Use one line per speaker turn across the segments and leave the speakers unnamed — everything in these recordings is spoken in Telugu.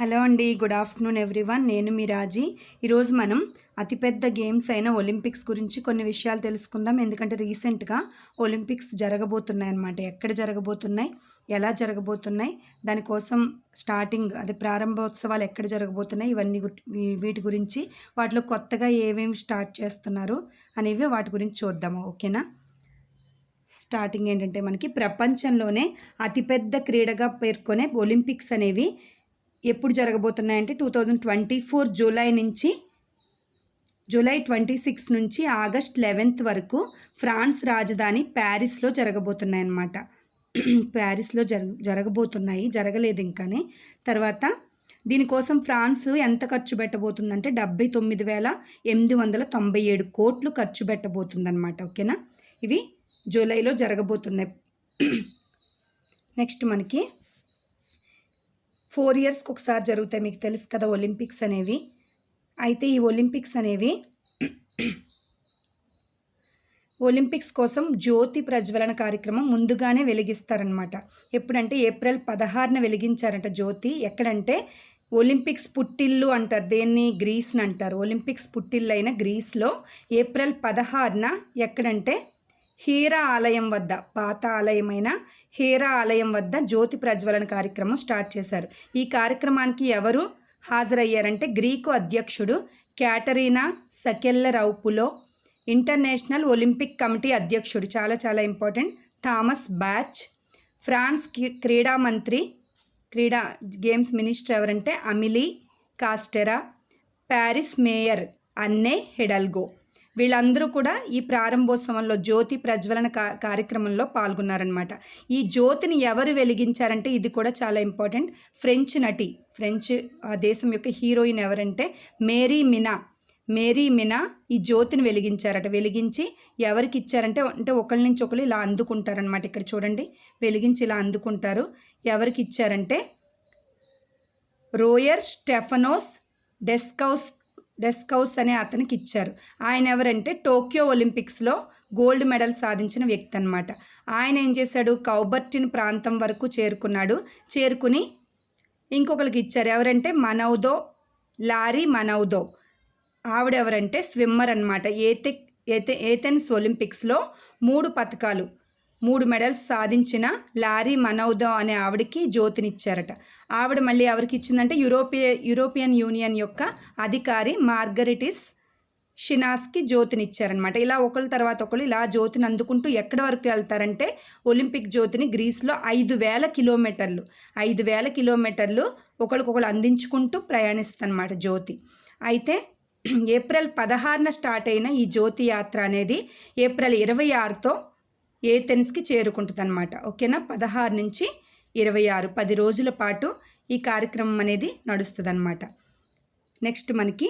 హలో అండి గుడ్ ఆఫ్టర్నూన్ ఎవ్రీవన్. నేను మీ రాజీ. ఈరోజు మనం అతిపెద్ద గేమ్స్ అయిన ఒలింపిక్స్ గురించి కొన్ని విషయాలు తెలుసుకుందాం. ఎందుకంటే రీసెంట్గా ఒలింపిక్స్ జరగబోతున్నాయి అన్నమాట. ఎక్కడ జరగబోతున్నాయి? ఎలా జరగబోతున్నాయి? దానికోసం స్టార్టింగ్ అదే ప్రారంభోత్సవాలు ఎక్కడ జరగబోతున్నాయి? ఇవన్నీ గు- వీటి గురించి వాటిలో కొత్తగా ఏమేమి స్టార్ట్ చేస్తున్నారు అనేవి వాటి గురించి చూద్దాము ఓకేనా? స్టార్టింగ్ ఏంటంటే మనకి ప్రపంచంలోనే అతిపెద్ద క్రీడగా పేర్కొనే ఒలింపిక్స్ అనేవి ఎప్పుడు జరగబోతున్నాయంటే two thousand twenty four July నుంచి జూలై ట్వంటీ సిక్స్ నుంచి ఆగస్ట్ లెవెన్త్ వరకు ఫ్రాన్స్ రాజధాని ప్యారిస్లో జరగబోతున్నాయి అన్నమాట ప్యారిస్లో జరగ జరగబోతున్నాయి జరగలేదు ఇంకానే. తర్వాత దీనికోసం ఫ్రాన్స్ ఎంత ఖర్చు పెట్టబోతుందంటే డెబ్బై తొమ్మిది వేల ఎనిమిది వందల తొంభై ఏడు కోట్లు ఖర్చు పెట్టబోతుందన్నమాట ఓకేనా? ఇవి జూలైలో జరగబోతున్నాయి. నెక్స్ట్ మనకి ఫోర్ ఇయర్స్కి ఒకసారి జరుగుతాయి మీకు తెలుసు కదా ఒలింపిక్స్ అనేవి. అయితే ఈ ఒలింపిక్స్ అనేవి ఒలింపిక్స్ కోసం జ్యోతి ప్రజ్వలన కార్యక్రమం ముందుగానే వెలిగిస్తారనమాట ఎప్పుడంటే ఏప్రిల్ పదహారున వెలిగించారంట జ్యోతి. ఎక్కడంటే ఒలింపిక్స్ పుట్టిల్లు అంటారు దేన్ని? గ్రీస్ని అంటారు. ఒలింపిక్స్ పుట్టిల్లు అయిన గ్రీస్లో ఏప్రిల్ పదహారున ఎక్కడంటే హీరా ఆలయం వద్ద పాత ఆలయమైన హీరా ఆలయం వద్ద జ్యోతి ప్రజ్వలన కార్యక్రమం స్టార్ట్ చేశారు. ఈ కార్యక్రమానికి ఎవరు హాజరయ్యారంటే గ్రీకు అధ్యక్షుడు Katerina Sakellaropoulou International Olympic Committee అధ్యక్షుడు. చాలా చాలా ఇంపార్టెంట్. Thomas Bach. ఫ్రాన్స్ క్రీ- క్రీడా మంత్రి క్రీడా గేమ్స్ మినిస్టర్ ఎవరంటే అమిలీ కాస్టెరా. ప్యారిస్ మేయర్ అన్నే హెడల్గో. వీళ్ళందరూ కూడా ఈ ప్రారంభోత్సవంలో జ్యోతి ప్రజ్వలన కా కార్యక్రమంలో పాల్గొన్నారనమాట ఈ జ్యోతిని ఎవరు వెలిగించారంటే ఇది కూడా చాలా ఇంపార్టెంట్. ఫ్రెంచ్ నటి ఫ్రెంచ్ ఆ దేశం యొక్క హీరోయిన్ ఎవరంటే మేరీ మినా. మేరీ మినా ఈ జ్యోతిని వెలిగించారట. వెలిగించి ఎవరికి ఇచ్చారంటే అంటే ఒకళ్ళ నుంచి ఒకళ్ళు ఇలా అందుకుంటారనమాట ఇక్కడ చూడండి వెలిగించి ఇలా అందుకుంటారు. ఎవరికి ఇచ్చారంటే రోయర్ స్టెఫనోస్ డెస్కౌస్ డెస్కౌస్ అనే అతనికి ఇచ్చారు ఆయన ఎవరంటే టోక్యో ఒలింపిక్స్లో గోల్డ్ మెడల్ సాధించిన వ్యక్తి అనమాట ఆయన ఏం చేశాడు? కౌబర్టిన్ ప్రాంతం వరకు చేరుకున్నాడు. చేరుకుని ఇంకొకరికి ఇచ్చారు ఎవరంటే మనౌదో లారీ మనౌదో. ఆవిడ ఎవరంటే స్విమ్మర్ అనమాట ఏతే ఏతే ఏథెన్స్ ఒలింపిక్స్లో మూడు పథకాలు మూడు మెడల్స్ సాధించిన లారీ మనౌదో అనే ఆవిడకి జ్యోతినిచ్చారట. ఆవిడ మళ్ళీ ఎవరికి ఇచ్చిందంటే యూరోపియ యూరోపియన్ యూనియన్ యొక్క అధికారి మార్గరిటిస్ షినాస్కి జ్యోతినిచ్చారనమాట ఇలా ఒకళ్ళ తర్వాత ఒకళ్ళు ఇలా జ్యోతిని అందుకుంటూ ఎక్కడి వరకు వెళ్తారంటే ఒలింపిక్ జ్యోతిని గ్రీస్లో ఐదు వేల కిలోమీటర్లు ఐదు వేల కిలోమీటర్లు ఒకరికొకరు అందించుకుంటూ ప్రయాణిస్తుందన్నమాట జ్యోతి. అయితే ఏప్రిల్ పదహారున స్టార్ట్ అయిన ఈ జ్యోతి యాత్ర అనేది ఏప్రిల్ ఇరవై ఆరుతో ఏథెన్స్కి చేరుకుంటుంది అనమాట ఓకేనా? పదహారు నుంచి ఇరవై ఆరు పది రోజుల పాటు ఈ కార్యక్రమం అనేది నడుస్తుంది అనమాట నెక్స్ట్ మనకి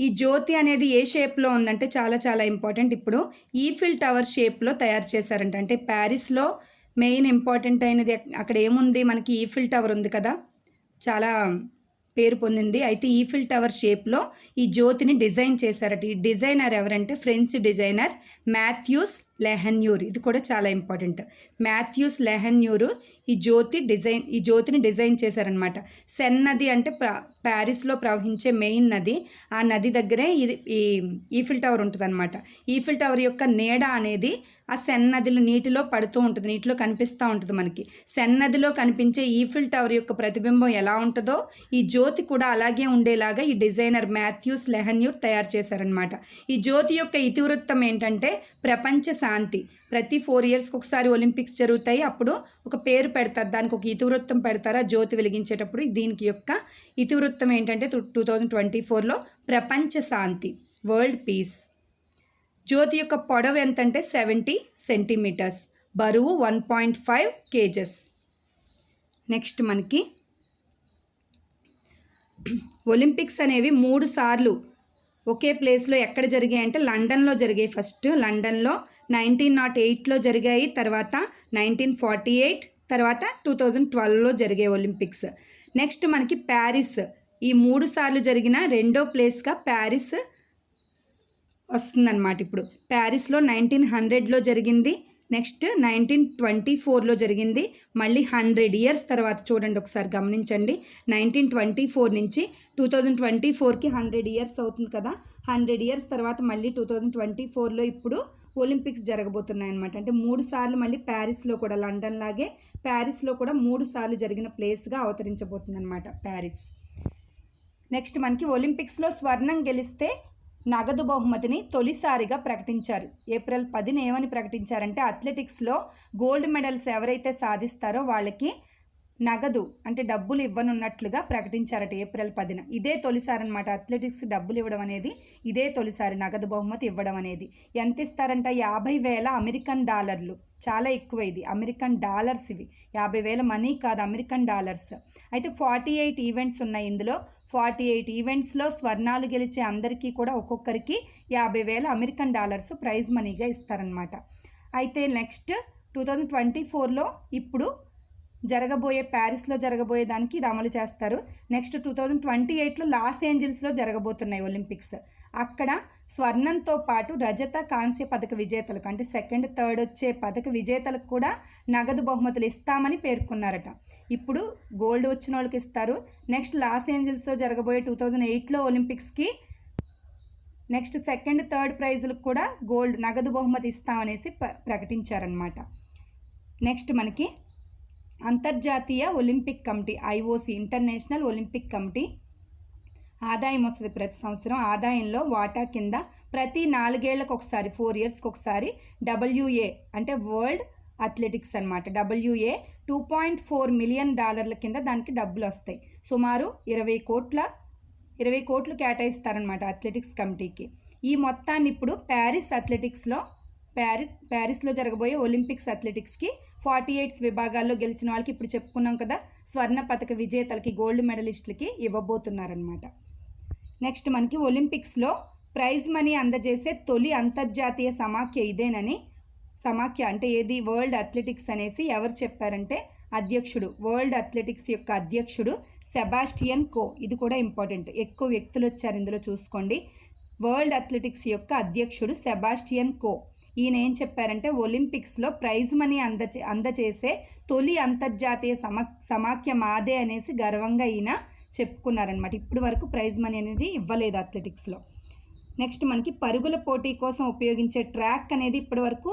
ఈ జ్యోతి అనేది ఏ షేప్లో ఉందంటే చాలా చాలా ఇంపార్టెంట్. ఇప్పుడు ఈఫిల్ టవర్ షేప్లో తయారు చేశారంట. అంటే ప్యారిస్లో మెయిన్ ఇంపార్టెంట్ అయినది అక్కడ ఏముంది? మనకి ఈఫిల్ టవర్ ఉంది కదా? చాలా పేరు పొందింది. అయితే ఈఫిల్ టవర్ షేప్లో ఈ జ్యోతిని డిజైన్ చేశారట. ఈ డిజైనర్ ఎవరంటే ఫ్రెంచ్ డిజైనర్ మాథ్యూస్ లెహన్యూర్. ఇది కూడా చాలా ఇంపార్టెంట్. మాథ్యూస్ లెహన్యూరు ఈ జ్యోతి డిజైన్ ఈ జ్యోతిని డిజైన్ చేశారనమాట సెన్ నది అంటే ప్ర ప్యారిస్లో ప్రవహించే మెయిన్ నది. ఆ నది దగ్గరే ఇది ఈ ఈఫిల్ టవర్ ఉంటుందన్నమాట. ఈఫిల్ టవర్ యొక్క నీడ అనేది ఆ సెన్ నదిలో నీటిలో పడుతూ ఉంటుంది నీటిలో కనిపిస్తూ ఉంటుంది మనకి. సెన్ నదిలో కనిపించే ఈఫిల్ టవర్ యొక్క ప్రతిబింబం ఎలా ఉంటుందో ఈ జ్యోతి కూడా అలాగే ఉండేలాగా ఈ డిజైనర్ మాథ్యూస్ లెహన్యూర్ తయారు చేశారనమాట ఈ జ్యోతి యొక్క ఇతివృత్తం ఏంటంటే ప్రపంచ శాంతి. ప్రతి ఫోర్ ఇయర్స్కి ఒకసారి ఒలింపిక్స్ జరుగుతాయి. అప్పుడు ఒక పేరు పెడతారు. దానికి ఒక ఇతివృత్తం పెడతారా. జ్యోతి వెలిగించేటప్పుడు దీనికి యొక్క ఇతివృత్తం ఏంటంటే టూ థౌజండ్ ట్వంటీ ఫోర్లో ప్రపంచ శాంతి వరల్డ్ పీస్ జ్యోతి యొక్క పొడవు ఎంత అంటే సెవెంటీ సెంటీమీటర్స్ బరువు one point five kgs. Next మనకి ఒలింపిక్స్ అనేవి మూడు సార్లు ఒకే ప్లేస్లో ఎక్కడ జరిగాయి అంటే లండన్లో జరిగాయి ఫస్ట్. లండన్లో నైన్టీన్ నాట్ ఎయిట్లో జరిగాయి తర్వాత నైన్టీన్ ఫార్టీ ఎయిట్ తర్వాత టూ థౌజండ్ ట్వెల్వ్లో జరిగే ఒలింపిక్స్. నెక్స్ట్ మనకి ప్యారిస్. ఈ మూడు సార్లు జరిగిన రెండో ప్లేస్గా ప్యారిస్ వస్తుందన్నమాట ఇప్పుడు. ప్యారిస్లో నైన్టీన్ హండ్రెడ్లో జరిగింది నెక్స్ట్ నైన్టీన్ ట్వంటీ ఫోర్లో జరిగింది. మళ్ళీ హండ్రెడ్ ఇయర్స్ తర్వాత చూడండి ఒకసారి గమనించండి. నైన్టీన్ ట్వంటీ ఫోర్ నుంచి టూ థౌజండ్ ట్వంటీ ఫోర్కి హండ్రెడ్ ఇయర్స్ అవుతుంది కదా. హండ్రెడ్ ఇయర్స్ తర్వాత మళ్ళీ టూ థౌజండ్ ట్వంటీ ఫోర్లో ఇప్పుడు ఒలింపిక్స్ జరగబోతున్నాయి అనమాట అంటే మూడు సార్లు మళ్ళీ ప్యారిస్లో కూడా లండన్ లాగే ప్యారిస్లో కూడా మూడు సార్లు జరిగిన ప్లేస్గా అవతరించబోతుంది అనమాట ప్యారిస్. నెక్స్ట్ మనకి ఒలింపిక్స్లో స్వర్ణం గెలిస్తే నగదు బహుమతిని తొలిసారిగా ప్రకటించారు. ఏప్రిల్ పదిన ఏమని ప్రకటించారంటే అథ్లెటిక్స్లో గోల్డ్ మెడల్స్ ఎవరైతే సాధిస్తారో వాళ్ళకి నగదు అంటే డబ్బులు ఇవ్వనున్నట్లుగా ప్రకటించారట ఏప్రిల్ పదిన. ఇదే తొలిసారి అనమాట అథ్లెటిక్స్ డబ్బులు ఇవ్వడం అనేది ఇదే తొలిసారి నగదు బహుమతి ఇవ్వడం అనేది. ఎంత ఇస్తారంట? యాభై వేల అమెరికన్ డాలర్లు. చాలా ఎక్కువ ఇది. అమెరికన్ డాలర్స్ ఇవి. యాభై వేల మనీ కాదు అమెరికన్ డాలర్స్. అయితే ఫార్టీ ఎయిట్ ఈవెంట్స్ ఉన్నాయి ఇందులో. ఫార్టీ ఎయిట్ ఈవెంట్స్లో స్వర్ణాలు గెలిచే అందరికీ కూడా ఒక్కొక్కరికి యాభై వేల అమెరికన్ డాలర్స్ ప్రైజ్ మనీగా ఇస్తారనమాట అయితే నెక్స్ట్ టూ థౌజండ్ ట్వంటీ ఫోర్లో ఇప్పుడు జరగబోయే ప్యారిస్లో జరగబోయే దానికి ఇది అమలు చేస్తారు. నెక్స్ట్ టూ థౌజండ్ ట్వంటీ ఎయిట్లో లాస్ ఏంజల్స్లో జరగబోతున్నాయి ఒలింపిక్స్. అక్కడ స్వర్ణంతో పాటు రజత కాంస్య పథక విజేతలకు అంటే సెకండ్ థర్డ్ వచ్చే పథక విజేతలకు కూడా నగదు బహుమతులు ఇస్తామని పేర్కొన్నారట. ఇప్పుడు గోల్డ్ వచ్చిన వాళ్ళకి ఇస్తారు. నెక్స్ట్ లాస్ ఏంజల్స్లో జరగబోయే టూ థౌజండ్ ఎయిట్లో ఒలింపిక్స్కి నెక్స్ట్ సెకండ్ థర్డ్ ప్రైజులకు కూడా గోల్డ్ నగదు బహుమతి ఇస్తామనేసి ప- ప్రకటించారనమాట నెక్స్ట్ మనకి అంతర్జాతీయ Olympic committee IOC International Olympic Committee ఆదాయం వస్తుంది ప్రతి సంవత్సరం. ఆదాయంలో వాటా కింద ప్రతి నాలుగేళ్ళకు ఒకసారి ఫోర్ ఇయర్స్కి ఒకసారి డబ్ల్యూఏ అంటే వరల్డ్ అథ్లెటిక్స్ అనమాట WA two point four million డాలర్ల కింద దానికి డబ్బులు వస్తాయి. సుమారు ఇరవై కోట్ల ఇరవై కోట్లు కేటాయిస్తారనమాట అథ్లెటిక్స్ కమిటీకి. ఈ మొత్తాన్ని ఇప్పుడు ప్యారిస్ అథ్లెటిక్స్లో ప్యారి ప్యారిస్లో జరగబోయే ఒలింపిక్స్ అథ్లెటిక్స్కి ఫార్టీ ఎయిట్స్ విభాగాల్లో గెలిచిన వాళ్ళకి ఇప్పుడు చెప్పుకున్నాం కదా స్వర్ణ పథక విజేతలకి గోల్డ్ మెడలిస్టులకి ఇవ్వబోతున్నారనమాట నెక్స్ట్ మనకి ఒలింపిక్స్లో ప్రైజ్ మనీ అందజేసే తొలి అంతర్జాతీయ సమాఖ్య ఇదేనని సమాఖ్య అంటే ఏది? వరల్డ్ అథ్లెటిక్స్ అనేసి ఎవరు చెప్పారంటే అధ్యక్షుడు వరల్డ్ అథ్లెటిక్స్ యొక్క అధ్యక్షుడు సెబాస్టియన్ కో. ఇది కూడా ఇంపార్టెంట్. ఎక్కువ వ్యక్తులు వచ్చారు ఇందులో చూసుకోండి. వరల్డ్ అథ్లెటిక్స్ యొక్క అధ్యక్షుడు సెబాస్టియన్ కో. ఈయన ఏం చెప్పారంటే ఒలింపిక్స్లో ప్రైజ్ మనీ అందచే అందచేసే తొలి అంతర్జాతీయ సమ సమాఖ్య మాదే అనేసి గర్వంగా ఈయన చెప్పుకున్నారనమాట ఇప్పటి వరకు ప్రైజ్ మనీ అనేది ఇవ్వలేదు అథ్లెటిక్స్లో. నెక్స్ట్ మనకి పరుగుల పోటీ కోసం ఉపయోగించే ట్రాక్ అనేది ఇప్పటి వరకు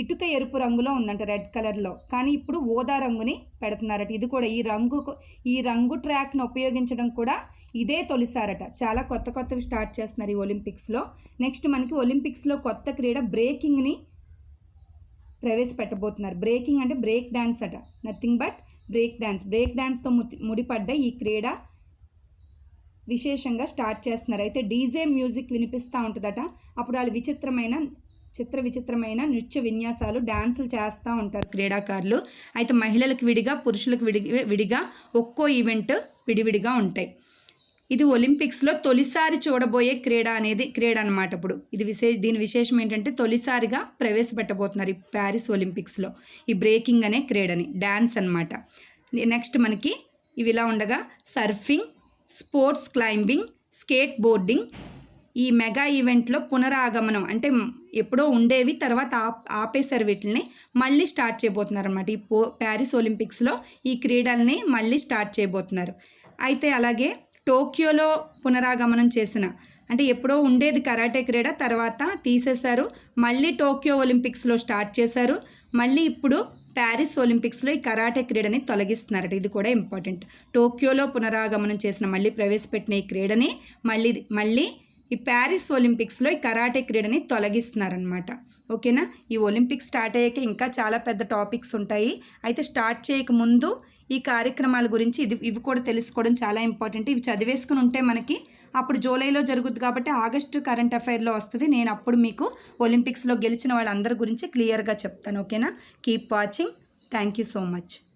ఇటుక ఎరుపు రంగులో ఉందంట రెడ్ కలర్లో. కానీ ఇప్పుడు ఓదా రంగుని పెడుతున్నారట. ఇది కూడా ఈ రంగు ఈ రంగు ట్రాక్ను ఉపయోగించడం కూడా ఇదే తొలిసారట. చాలా కొత్త కొత్తవి స్టార్ట్ చేస్తున్నారు ఈ ఒలింపిక్స్లో. నెక్స్ట్ మనకి ఒలింపిక్స్లో కొత్త క్రీడ బ్రేకింగ్ని ప్రవేశపెట్టబోతున్నారు. బ్రేకింగ్ అంటే బ్రేక్ డ్యాన్స్ అట. Nothing but break dance break డ్యాన్స్తో ముడిపడ్డ ఈ క్రీడ విశేషంగా స్టార్ట్ చేస్తున్నారు. అయితే డీజే మ్యూజిక్ వినిపిస్తూ ఉంటుందట. అప్పుడు వాళ్ళు విచిత్రమైన చిత్ర విచిత్రమైన నృత్య విన్యాసాలు డాన్సులు చేస్తూ ఉంటారు క్రీడాకారులు. అయితే మహిళలకు విడిగా పురుషులకు విడి విడిగా ఒక్కో ఈవెంట్ విడివిడిగా ఉంటాయి. ఇది ఒలింపిక్స్లో తొలిసారి చూడబోయే క్రీడ అనేది క్రీడ అనమాట ఇప్పుడు. ఇది విశేష దీని విశేషం ఏంటంటే తొలిసారిగా ప్రవేశపెట్టబోతున్నారు ఈ ప్యారిస్ ఒలింపిక్స్లో. ఈ బ్రేకింగ్ అనే క్రీడని డ్యాన్స్ అనమాట నెక్స్ట్ మనకి ఇవి ఇలా ఉండగా surfing sports climbing skateboarding ఈ మెగా ఈవెంట్లో పునరాగమనం అంటే ఎప్పుడో ఉండేవి తర్వాత ఆపేశారు వీటిని మళ్ళీ స్టార్ట్ చేయబోతున్నారు అనమాట ఈ పో ప్యారిస్ ఒలింపిక్స్లో ఈ క్రీడల్ని మళ్ళీ స్టార్ట్ చేయబోతున్నారు. అయితే అలాగే టోక్యోలో పునరాగమనం చేసిన అంటే ఎప్పుడో ఉండేది కరాటే క్రీడ తర్వాత తీసేశారు మళ్ళీ టోక్యో ఒలింపిక్స్లో స్టార్ట్ చేశారు మళ్ళీ ఇప్పుడు ప్యారిస్ ఒలింపిక్స్లో ఈ కరాటే క్రీడని తొలగిస్తున్నారట. ఇది కూడా ఇంపార్టెంట్. టోక్యోలో పునరాగమనం చేసిన మళ్ళీ ప్రవేశపెట్టిన ఈ క్రీడని మళ్ళీ మళ్ళీ ఈ ప్యారిస్ ఒలింపిక్స్లో ఈ కరాటే క్రీడని తొలగిస్తున్నారనమాట ఓకేనా? ఈ ఒలింపిక్స్ స్టార్ట్ అయ్యాక ఇంకా చాలా పెద్ద టాపిక్స్ ఉంటాయి. అయితే స్టార్ట్ చేయక ముందు ఈ కార్యక్రమాల గురించి ఇది ఇవి కూడా తెలుసుకోవడం చాలా ఇంపార్టెంట్. ఇవి చదివేసుకుని ఉంటే మనకి అప్పుడు జూలైలో జరుగుద్ది కాబట్టి ఆగస్టు కరెంట్ అఫైర్లో వస్తుంది. నేను అప్పుడు మీకు ఒలింపిక్స్లో గెలిచిన వాళ్ళందరి గురించి క్లియర్గా చెప్తాను. ఓకేనా? Keep watching. Thank you so much.